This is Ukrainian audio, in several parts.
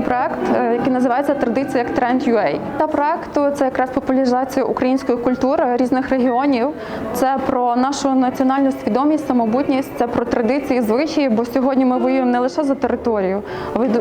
Проект, е, який називається Традиція як тренд UA. Та проекту це якраз популяризація української культури різних регіонів. Це про нашу національну свідомість, самобутність, це про традиції, звичаї. Бо сьогодні ми воюємо не лише за територію,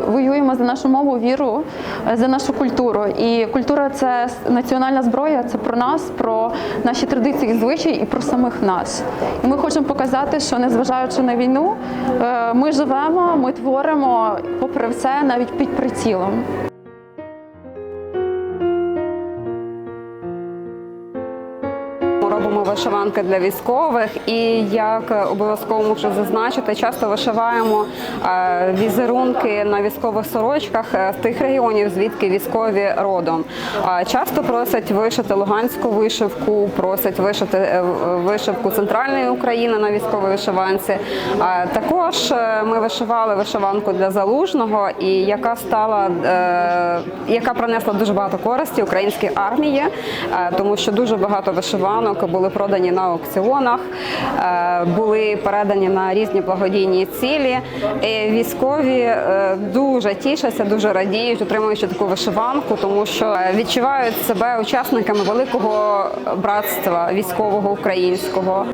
воюємо за нашу мову, віру, е, за нашу культуру. І культура це національна зброя. Це про нас, про наші традиції, звичаї і про самих нас. І ми хочемо показати, що незважаючи на війну, е, ми живемо, ми творимо, попри все, навіть під прицілом. Робимо вишиванки для військових, і як обов'язково мушу зазначити, часто вишиваємо е, візерунки на військових сорочках е, з тих регіонів, звідки військові родом. Е, Часто просять вишити луганську вишивку, просять вишити е, вишивку центральної України на військовій вишиванці. Е, Також е, ми вишивали вишиванку для залужного, і яка стала е, яка принесла дуже багато користі українській армії, е, тому що дуже багато вишиванок були продані на аукціонах, е, були передані на різні благодійні цілі. І військові е, дуже тішаться, дуже радіють, отримуючи таку вишиванку, тому що відчувають себе учасниками великого братства військового українського.